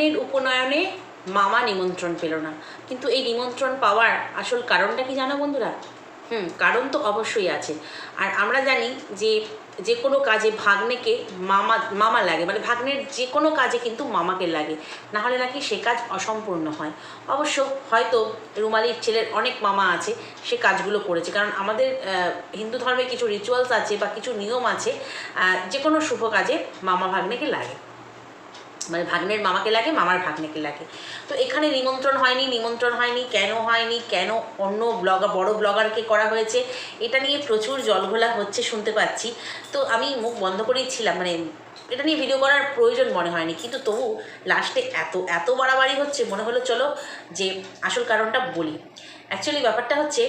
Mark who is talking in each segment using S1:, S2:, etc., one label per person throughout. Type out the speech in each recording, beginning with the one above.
S1: ভাগ্নের উপনয়নে মামা নিমন্ত্রণ পেল না। কিন্তু এই নিমন্ত্রণ পাওয়ার আসল কারণটা কি জানো বন্ধুরা? হুম, কারণ তো অবশ্যই আছে। আর আমরা জানি যে যে কোনো কাজে ভাগ্নেকে মামা মামা লাগে। মানে ভাগ্নের যে কোনো কাজে কিন্তু মামাকে লাগে। না হলে নাকি সে কাজ অসম্পূর্ণ হয়। অবশ্য হয়তো রুমালির ছেলের অনেক মামা আছে, সে কাজগুলো করেছে। কারণ আমাদের হিন্দু ধর্মে কিছু রিচুয়ালস আছে বা কিছু নিয়ম আছে যে কোনো শুভ কাজে মামা ভাগ্নেকে লাগে। মানে ভাগ্নের মামাকে লাগে, মামার ভাগ্নেকে লাগে। তো এখানে নিমন্ত্রণ হয়নি নিমন্ত্রণ হয়নি, কেন হয়নি, কেন অন্য ব্লগার বড় ব্লগারকে করা হয়েছে, এটা নিয়ে প্রচুর জলঘোলা হচ্ছে শুনতে পাচ্ছি। তো আমি মুখ বন্ধ করেই ছিলাম মানে এটা নিয়ে ভিডিও করার প্রয়োজন মনে হয়নি। কিন্তু তবু লাস্টে এত এত বাড়াবাড়ি হচ্ছে, মনে হলো চলো যে আসল কারণটা বলি। অ্যাকচুয়ালি ব্যাপারটা হচ্ছে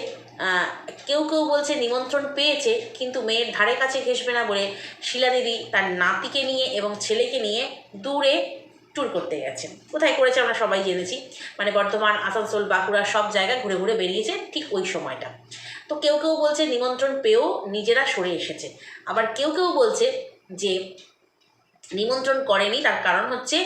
S1: কেউ কেউ বলছে নিমন্ত্রণ পেয়েছে, কিন্তু মেয়ের ধারে কাছে ঘেসবে না বলে শিলা দেবী তার নাতিকে নিয়ে এবং ছেলেকে নিয়ে দূরে ট্যুর করতে গেছে কোথায় করেছে আমরা সবাই জেনেছি। মানে বর্ধমান, আসানসোল, বাঁকুড়া সব জায়গায় ঘুরে ঘুরে বেরিয়েছে ঠিক ওই সময়টা। তো কেউ কেউ বলছে নিমন্ত্রণ পেয়েও নিজেরা সরে এসেছে। আবার কেউ কেউ বলছে যে নিমন্ত্রণ করেনি, তার কারণ হচ্ছে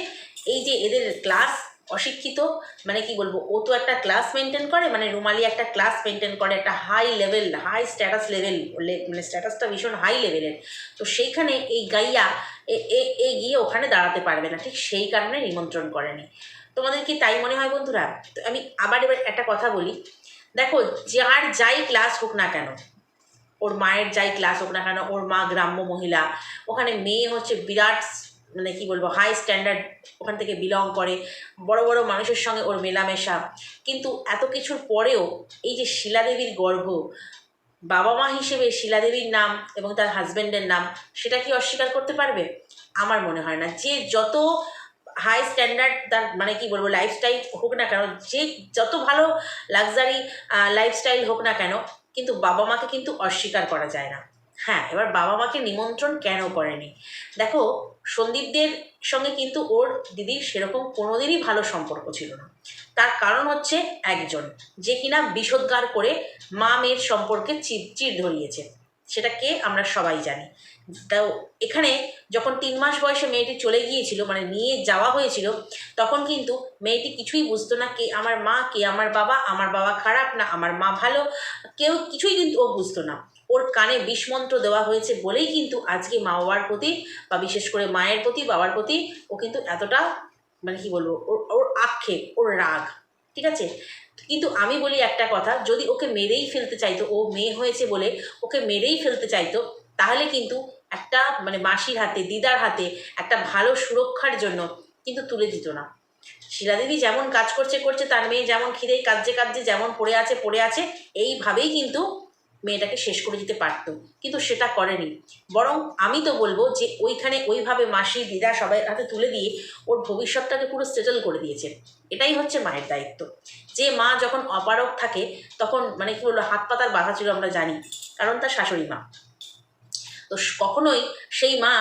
S1: এই যে এদের ক্লাস অশিক্ষিত মানে কি বলব, ও তো একটা ক্লাস মেনটেন করে মানে রুমালি একটা ক্লাস মেনটেন করে, একটা high level high status level মানে স্ট্যাটাসটা ভীষণ হাই লেভেলের তো সেইখানে এই গাইয়া এ- গিয়ে ওখানে দাঁড়াতে পারবে না, ঠিক সেই কারণে নিমন্ত্রণ করেনি। তোমাদের কি তাই মনে হয় বন্ধুরা? তো আমি আবার এবার একটা কথা বলি। দেখো, যার যাই ক্লাস হোক না কেন, ওর মায়ের যাই ক্লাস হোক না কেন, ওর মা গ্রাম্য মহিলা, ওখানে মেয়ে হচ্ছে বিরাট মানে কি বলব হাই স্ট্যান্ডার্ড ওখান থেকে বিলং করে, বড় বড় মানুষের সঙ্গে ওর মেলামেশা। কিন্তু এত কিছুর পরেও এই যে শিলাদেবীর গর্ভ, বাবা মা হিসেবে শিলাদেবীর নাম এবং তার হাজব্যান্ডের নাম, সেটা কি অস্বীকার করতে পারবে? আমার মনে হয় না। যে যত হাই স্ট্যান্ডার্ড তার মানে কি বলব লাইফস্টাইল হোক না কেন, যে যত ভালো লাক্সারি লাইফস্টাইল হোক না কেন, কিন্তু বাবা মাকে কিন্তু অস্বীকার করা যায় না। হ্যাঁ এবার বাবা মাকে নিমন্ত্রণ কেন করেনি? দেখো, সন্দীপদের সঙ্গে কিন্তু ওর দিদির সেরকম কোনোদিনই ভালো সম্পর্ক ছিল না। তার কারণ হচ্ছে একজন, যে কিনা বিষোদ্গার করে মা মেয়ের সম্পর্কে চির ধরিয়েছে। সেটা কে? আমরা সবাই জানি। তাও এখানে যখন তিন মাস বয়সে মেয়েটি চলে গিয়েছিল মানে নিয়ে যাওয়া হয়েছিল, তখন কিন্তু মেয়েটি কিছুই বুঝতো না কে আমার মা, কে আমার বাবা আমার বাবা খারাপ না, আমার মা ভালো, কেউ কিছুই কিন্তু ও বুঝতো না। ওর কানে বিষমন্ত্র দেওয়া হয়েছে বলেই কিন্তু আজকে মা বাবার প্রতি বা বিশেষ করে মায়ের প্রতি, বাবার প্রতি ও কিন্তু এতটা মানে কি বলব, ওর ওর আক্ষেপ, ওর রাগ, ঠিক আছে? কিন্তু আমি বলি একটা কথা, যদি ওকে মেরেই ফেলতে চাইতো, ও মেয়ে হয়েছে বলে ওকে মেরেই ফেলতে চাইতো, তাহলে কিন্তু একটা মানে মাসির হাতে, দিদার হাতে একটা ভালো সুরক্ষার জন্য কিন্তু তুলে দিত না। শিলা শিলাদেবী যেমন কাজ করছে করছে, তার মেয়ে যেমন খিদেই কাজে কাজে যেমন পড়ে আছে পড়ে আছে, এইভাবেই কিন্তু মেয়েটাকে শেষ করে দিতে পারতো, কিন্তু সেটা করেনি। বরং আমি তো বলব যে ওইখানে ওইভাবে মাসি, দিদা সবাই হাতে তুলে দিয়ে ওর ভবিষ্যৎটাকে পুরো সেটেল করে দিয়েছে। এটাই হচ্ছে মায়ের দায়িত্ব। যে মা যখন অপারক থাকে, তখন মানে কি বলব, হাত পাতার বাধা ছিল আমরা জানি, কারণ তার শাশুড়ি মা। তো কখনোই সেই মা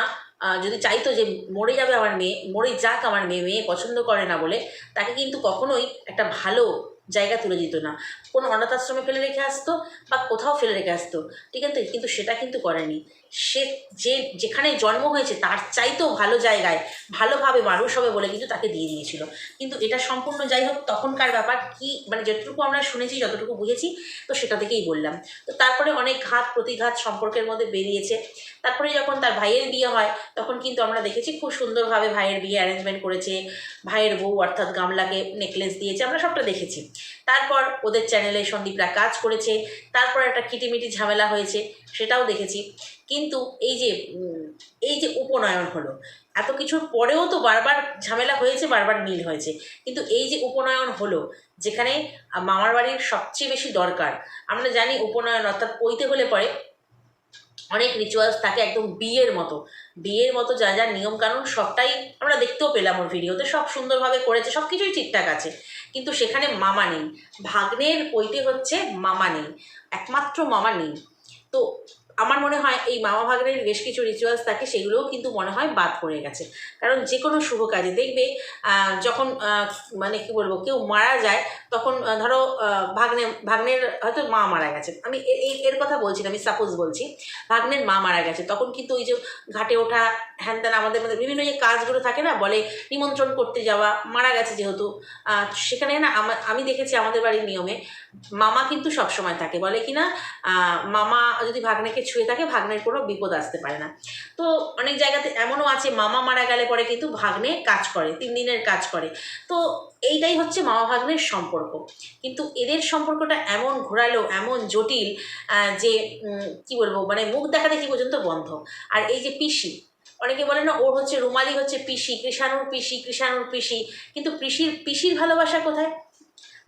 S1: যদি চাইতো যে মরে যাবে আমার মেয়ে, মরে যাক আমার মেয়ে মেয়ে পছন্দ করে না বলে, তাকে কিন্তু কখনোই একটা ভালো জায়গা তুলে দিত না। কোনো অনাথ আশ্রমে ফেলে রেখে আসতো বা কোথাও ফেলে রেখে আসতো। ঠিক আছে? কিন্তু সেটা কিন্তু করেনি। সে যে যেখানে জন্ম হয়েছে তার চাইতেও ভালো জায়গায় ভালোভাবে মানুষ হবে বলে কিন্তু তাকে দিয়ে দিয়েছিল। কিন্তু এটা সম্পূর্ণ যাই হোক তখনকার ব্যাপার কি মানে যতটুকু আমরা শুনেছি, যতটুকু বুঝেছি, তো সেটা থেকেই বললাম। তো তারপরে অনেক ঘাত, প্রতিঘাত সম্পর্কের মধ্যে বেরিয়েছে। তারপরে যখন তার ভাইয়ের বিয়ে হয়, তখন কিন্তু আমরা দেখেছি খুব সুন্দরভাবে ভাইয়ের বিয়ে অ্যারেঞ্জমেন্ট করেছে। ভাইয়ের বউ অর্থাৎ গামলাকে নেকলেস দিয়েছে, আমরা সবটা দেখেছি। তারপর ওদের চ্যানেলে সন্দীপরা কাজ করেছে, তারপর একটা কিটিমিটি ঝামেলা হয়েছে, সেটাও দেখেছি। কিন্তু এই যে এই যে উপনয়ন হলো, এত কিছুর পরেও তো বারবার ঝামেলা হয়েছে, বারবার মিল হয়েছে। কিন্তু এই যে উপনয়ন হলো, যেখানে মামার বাড়ির সবচেয়ে বেশি দরকার, আমরা জানি উপনয়ন অর্থাৎ পইতে হলে পরে অনেক রিচুয়ালস থাকে একদম বিয়ের মতো। বিয়ের মতো যা যা নিয়মকানুন সবটাই আমরা দেখতেও পেলাম ওর ভিডিওতে সব সুন্দরভাবে করেছে সব কিছুই ঠিকঠাক আছে। কিন্তু সেখানে মামা নেই। ভাগ্নের ওইটি হচ্ছে মামা নেই। একমাত্র মামা নেই। তো আমার মনে হয় এই মামা ভাগ্নের বেশ কিছু রিচুয়ালস থাকে, সেগুলোও কিন্তু মনে হয় বাদ পড়ে গেছে। কারণ যে কোনো শুভ কাজে দেখবে যখন মানে কি বলব, কেউ মারা যায়, তখন ধরো ভাগ্নে, ভাগ্নের হয়তো মা মারা গেছে। আমি এই এর কথা বলছি না, আমি সাপোজ বলছি, ভাগ্নের মা মারা গেছে, তখন কিন্তু ওই যে ঘাটে ওঠা, হ্যান ত্যান আমাদের মধ্যে বিভিন্ন যে কাজগুলো থাকে না, বলে নিমন্ত্রণ করতে যাওয়া, মারা গেছে যেহেতু সেখানে না, আমা- আমি দেখেছি আমাদের বাড়ির নিয়মে, মামা কিন্তু সবসময় থাকে, বলে কি না মামা যদি ভাগ্নেকে ছুঁয়ে থাকে, ভাগ্নের কোনো বিপদ আসতে পারে না। তো অনেক জায়গাতে এমনও আছে, মামা মারা গেলে পরে কিন্তু ভাগ্নে কাজ করে, তিন দিনের কাজ করে। তো এইটাই হচ্ছে মামা ভাগ্নের সম্পর্ক। কিন্তু এদের সম্পর্কটা এমন ঘোরালো, এমন জটিল যে কি বলব মানে মুখ দেখা দেখি পর্যন্ত বন্ধ। আর এই যে পিসি, অনেকে বলে না, ওর হচ্ছে রুমালি হচ্ছে পিসি, কৃষাণুর পিসি কৃষাণুর পিসি। কিন্তু পিসির পিসির ভালোবাসা কোথায়?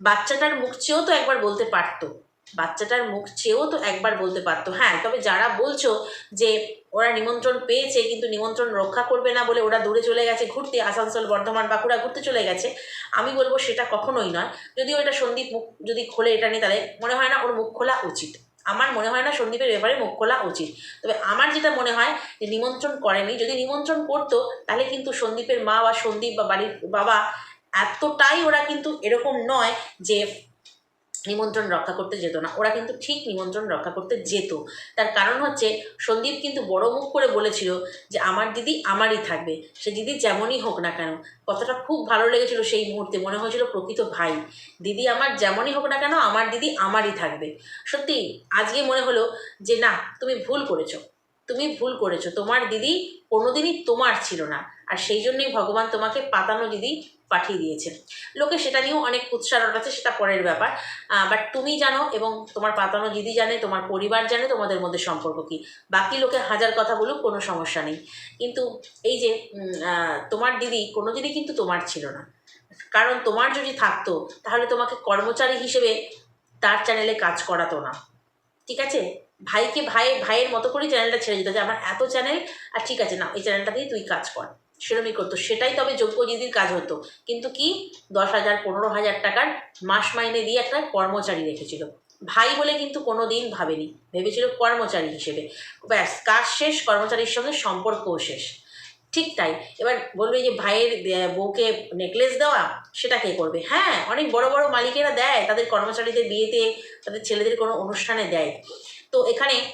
S1: বাচ্চাটার মুখ চেয়েও তো একবার বলতে পারতো। বাচ্চাটার মুখ চেয়েও তো একবার বলতে পারতো। হ্যাঁ তবে যারা বলছো যে ওরা নিমন্ত্রণ পেয়েছে কিন্তু নিমন্ত্রণ রক্ষা করবে না বলে ওরা দূরে চলে গেছে, ঘুরতে, আসানসোল, বর্ধমান, বাঁকুড়া ঘুরতে চলে গেছে, আমি বলব সেটা কখনোই নয়। যদিও এটা সন্দীপ মুখ যদি খোলে এটা নিয়ে তাহলে মনে হয় না ওর মুখ খোলা উচিত। আমার মনে হয় না সন্দীপের ব্যাপারে মুখ খোলা উচিত। তবে আমার যেটা মনে হয় যে নিমন্ত্রণ করেনি, যদি নিমন্ত্রণ করতো তাহলে কিন্তু সন্দীপের মা বা সন্দীপ বা বাড়ির বাবা এতটাই ওরা কিন্তু এরকম নয় যে নিমন্ত্রণ রক্ষা করতে যেত না। ওরা কিন্তু ঠিক নিমন্ত্রণ রক্ষা করতে যেত। তার কারণ হচ্ছে, সন্দীপ কিন্তু বড় মুখ করে বলেছিল যে, আমার দিদি আমারই থাকবে। সে দিদি যেমনই হোক না কেন। কথাটা খুব ভালো লেগেছিল সেই মুহূর্তে। মনে হয়েছিল প্রকৃত ভাই। দিদি আমার যেমনই হোক না কেন, আমার দিদি আমারই থাকবে। সত্যি, আজকে মনে হলো যে, না, তুমি ভুল করেছ। তুমি ভুল করেছ। তোমার দিদি কোনোদিনই তোমার ছিল না। আর সেই জন্যই ভগবান তোমাকে পাতানো দিদি পাঠিয়ে দিয়েছে। লোকে সেটা নিয়েও অনেক উৎসারণ আছে, সেটা পরের ব্যাপার। বাট তুমি জানো এবং তোমার পাতানো দিদি জানে, তোমার পরিবার জানে তোমাদের মধ্যে সম্পর্ক কী। বাকি লোকে হাজার কথা বলুক, কোনো সমস্যা নেই। কিন্তু এই যে তোমার দিদি কোনো দিনই কিন্তু তোমার ছিল না। কারণ তোমার যদি থাকতো, তাহলে তোমাকে কর্মচারী হিসেবে তার চ্যানেলে কাজ করাতো না। ঠিক আছে? ভাইকে ভাই, ভাইয়ের মতো করেই চ্যানেলটা ছেড়ে দিত যে, আমার এত চ্যানেল আর ঠিক আছে, না, এই চ্যানেলটাতেই তুই কাজ কর। সেরমই করতো। সেটাই তবে যোগ্য দিদির কাজ হতো। কিন্তু কি? দশ হাজার, পনেরো হাজার টাকার মাস মাইনে দিয়ে একটা কর্মচারী রেখেছিল। ভাই বলে কিন্তু কোনো দিন ভাবেনি। ভেবেছিল কর্মচারী হিসেবে। ব্যাস, কাজ শেষ, কর্মচারীর সঙ্গে সম্পর্কও শেষ। ঠিক তাই। এবার বলবে যে ভাইয়ের বউকে নেকলেস দেওয়া, সেটা কে করবে? হ্যাঁ অনেক বড় বড় মালিকেরা দেয়। তাদের কর্মচারীদের বিয়েতে, তাদের ছেলেদের কোনো অনুষ্ঠানে দেয়। তো এখানে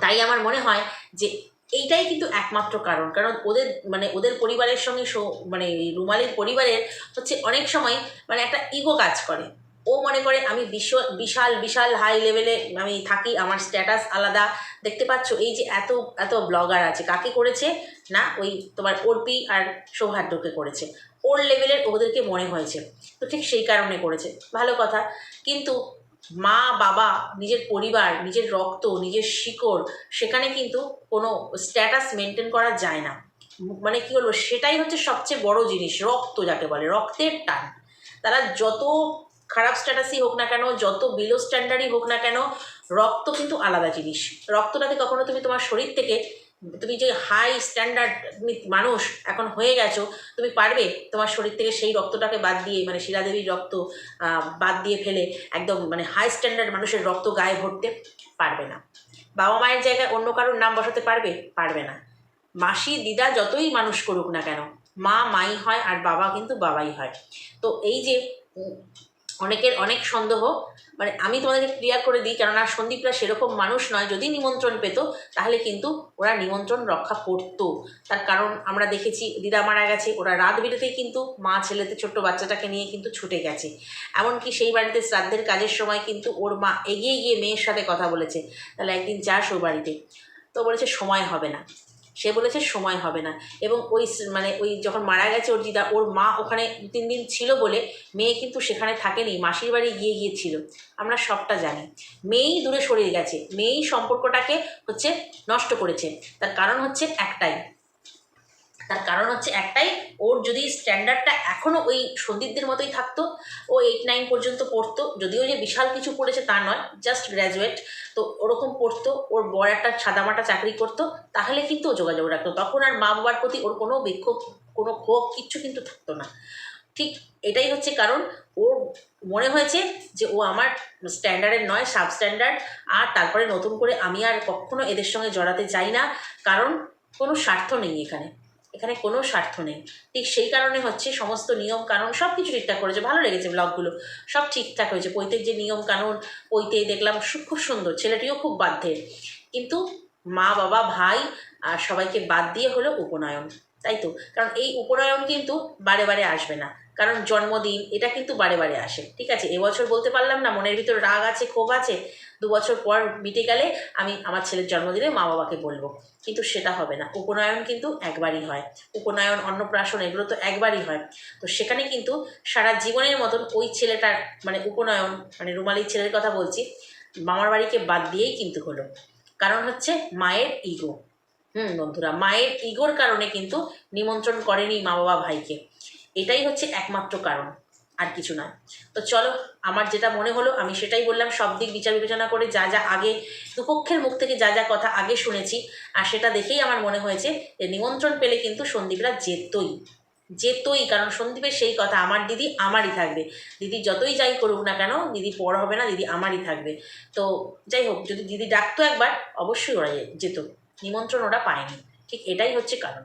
S1: তাই আমার মনে হয় যে এইটাই কিন্তু একমাত্র কারণ। কারণ ওদের মানে ওদের পরিবারের সঙ্গে মানে রুমালির পরিবারের হচ্ছে অনেক সময় মানে একটা ইগো কাজ করে। ও মনে করে, আমি বিশ্ব, বিশাল বিশাল হাই লেভেলে আমি থাকি, আমার স্ট্যাটাস আলাদা। দেখতে পাচ্ছ, এই যে এত এত ব্লগার আছে, কাকে করেছে? না, ওই তোমার অর্পি আর সৌহার্দ্যকে করেছে। ওর লেভেলের ওদেরকে মনে হয়েছে। তো ঠিক সেই কারণে করেছে। ভালো কথা। কিন্তু মা, বাবা, নিজের পরিবার, নিজের রক্ত, নিজের শিকড়, সেখানে কিন্তু কোনো স্ট্যাটাস মেনটেন করা যায় না। মানে কি হলো সেটাই হচ্ছে সবচেয়ে বড় জিনিস, রক্ত যাকে বলে, রক্তের টান। তারা যত খারাপ স্ট্যাটাসই হোক না কেন, যত বিলো স্ট্যান্ডার্ডই হোক না কেন, রক্ত কিন্তু আলাদা জিনিস। রক্তটাকে কখনো তুমি তোমার শরীর থেকে তুমি যে হাই স্ট্যান্ডার্ড মানুষ এখন হয়ে গেছো, তুমি পারবে তোমার শরীর থেকে সেই রক্তটাকে বাদ দিয়ে মানে শিলাদেবীর রক্ত বাদ দিয়ে ফেলে একদম মানে হাই স্ট্যান্ডার্ড মানুষের রক্ত গায়ে ভরতে পারবে না। বাবা মায়ের জায়গায় অন্য কারোর নাম বসাতে পারবে? পারবে না। মাসি, দিদা যতই মানুষ করুক না কেন, মা মাই হয় আর বাবা কিন্তু বাবাই হয়। তো এই যে অনেকের অনেক সন্দেহ মানে আমি তোমাদেরকে ক্লিয়ার করে দিই, কেননা সন্দীপরা সেরকম মানুষ নয়, যদি নিমন্ত্রণ পেত, তাহলে কিন্তু ওরা নিমন্ত্রণ রক্ষা করতো। তার কারণ আমরা দেখেছি, দিদা মারা গেছে, ওরা রাত বেরোতেই কিন্তু মা ছেলেতে ছোট্ট বাচ্চাটাকে নিয়ে কিন্তু ছুটে গেছে। এমনকি সেই বাড়িতে শ্রাদ্ধের কাজের সময় কিন্তু ওর মা এগিয়ে গিয়ে মেয়ের সাথে কথা বলেছে, তাহলে একদিন যাস ও বাড়িতে। তো বলেছে, সময় হবে না। সে বলেছে সময় হবে না। এবং ওই মানে ওই যখন মারা গেছে ওর দিদা, ওর মা ওখানে দু তিন দিন ছিল বলে মেয়ে কিন্তু সেখানে থাকেনি, মাসির বাড়ি গিয়ে গিয়েছিল। আমরা সবটা জানি। মেয়েই দূরে সরে গেছে। মেয়েই সম্পর্কটাকে হচ্ছে নষ্ট করেছে। তার কারণ হচ্ছে একটাই। তার কারণ হচ্ছে একটাই, ওর যদি স্ট্যান্ডার্ডটা এখনও ওই সন্দীপদের মতোই থাকতো, ও এইট নাইন পর্যন্ত পড়তো, যদিও যে বিশাল কিছু পড়েছে তা নয় জাস্ট গ্র্যাজুয়েট তো ওরকম পড়তো, ওর বড় একটা সাদামাটা চাকরি করতো, তাহলে কিন্তু ও যোগাযোগ রাখতো। তখন আর মা বাবার প্রতি ওর কোনো বিক্ষোভ, কোনো ক্ষোভ কিচ্ছু কিন্তু থাকতো না। ঠিক এটাই হচ্ছে কারণ, ওর মনে হয়েছে যে ও আমার স্ট্যান্ডার্ডের নয় সাব স্ট্যান্ডার্ড আর তারপরে নতুন করে আমি আর কখনো এদের সঙ্গে জড়াতে চাই না, কারণ কোনো স্বার্থ নেই এখানে। এখানে কোনো স্বার্থ নেই। ঠিক সেই কারণে হচ্ছে সমস্ত নিয়ম কানুন সব কিছু ঠিকঠাক করেছে। ভালো লেগেছে ব্লগগুলো সব ঠিকঠাক হয়েছে। পৈতের যে নিয়ম কানুন পৈতে দেখলাম খুব সুন্দর। ছেলেটিও খুব বাধ্যের। কিন্তু মা, বাবা, ভাই আর সবাইকে বাদ দিয়ে হলো উপনয়ন। তাই তো? কারণ এই উপনয়ন কিন্তু বারে বারে আসবে না। কারণ জন্মদিন, এটা কিন্তু বারে বারে আসে, ঠিক আছে? এবছর বলতে পারলাম না, মনের ভিতর রাগ আছে, ক্ষোভ আছে দু বছর পর মিটে গেলে আমি আমার ছেলের জন্মদিনে মা বাবাকে বলব। কিন্তু সেটা হবে না, উপনয়ন কিন্তু একবারই হয়। উপনয়ন, অন্নপ্রাশন, এগুলো তো একবারই হয়। তো সেখানে কিন্তু সারা জীবনের মতন ওই ছেলেটার মানে উপনয়ন মানে রুমালির ছেলের কথা বলছি, মামার বাড়িকে বাদ দিয়েই কিন্তু হলো। কারণ হচ্ছে মায়ের ইগো হুম, বন্ধুরা, মায়ের ইগোর কারণে কিন্তু নিমন্ত্রণ করেনি মা বাবা ভাইকে। এটাই হচ্ছে একমাত্র কারণ, আর কিছু নয়। তো চলো, আমার যেটা মনে হলো, আমি সেটাই বললাম, সব দিক বিচার বিবেচনা করে যা যা আগে, দুপক্ষের মুখ থেকে যা যা কথা আগে শুনেছি, আর সেটা দেখেই আমার মনে হয়েছে যে নিমন্ত্রণ পেলে কিন্তু সন্দীপরা যেতই। যেতই, কারণ সন্দীপের সেই কথা, আমার দিদি আমারই থাকবে। দিদি যতই যাই করুক না কেন, দিদি পর হবে না, দিদি আমারই থাকবে। তো যাই হোক, যদি দিদি ডাকতো একবার, অবশ্যই ওরা যেত। নিমন্ত্রণ ওরা পায়নি। ঠিক এটাই হচ্ছে কারণ।